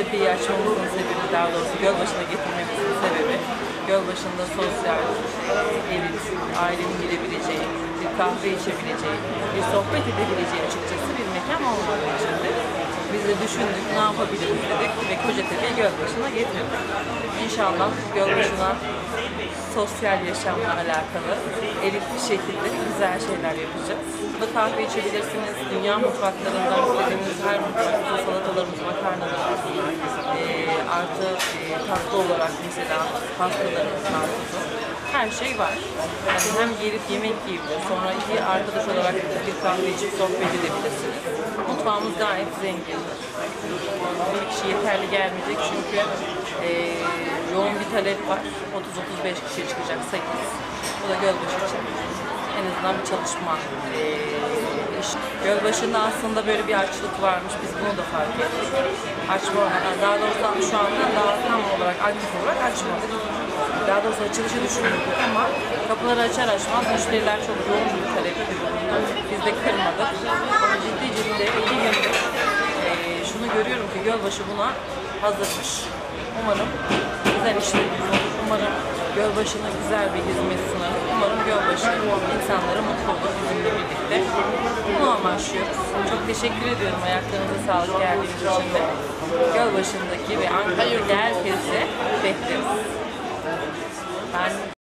Kocatepe'yi açmamızın sebebi, daha doğrusu Gölbaşı'na getirmemizin sebebi, Gölbaşı'nda sosyal, elit, ailenin girebileceği, bir kahve içebileceği, bir sohbet edebileceği açıkçası bir mekan olmadığı içindi. Biz de düşündük, ne yapabiliriz dedik ve Kocatepe'yi Gölbaşı'na getirdik. İnşallah Gölbaşı'na sosyal yaşamla alakalı elit bir şekilde güzel şeyler yapacağız. Burada kahve içebilirsiniz. Dünya mutfaklarından istediğiniz her mutfakta salatalarımız, makarnalarımız, artı e, tatlı olarak mesela pastalarımız, karpuzu. Her şey var. Yani hem gelip yemek de sonra bir arkadaş olarak bir kahve içip sohbet edebilirsiniz. Mutfağımız gayet zengin. Bir kişi yeterli gelmeyecek çünkü e, yoğun bir talep var. 30-35 kişi çıkacak sayımız. Bu da Gölbaşı için en azından bir çalışma e, iş. Gölbaşı'nda aslında böyle bir açlık varmış. Biz bunu da fark ettik. Açma, daha doğrusu şu anda daha tam olarak aktif olarak açmadık. Daha doğrusu açılışı düşünüyorduk ama kapıları açar açmaz müşteriler çok yoğun bir bulundu. Biz de kırmadık. Ama ciddi ciddi iki gündür e, şunu görüyorum ki Gölbaşı buna hazırmış. Umarım güzel işler olur. Umarım Gölbaşı'na güzel bir hizmet sunarız. Umarım Gölbaşı insanları mutlu olur bizimle birlikte. Bunu amaçlıyoruz. Çok teşekkür ediyorum ayaklarınıza sağlık geldiğiniz için de. Gölbaşı'ndaki ve Ankara'daki herkese bekleriz. Ben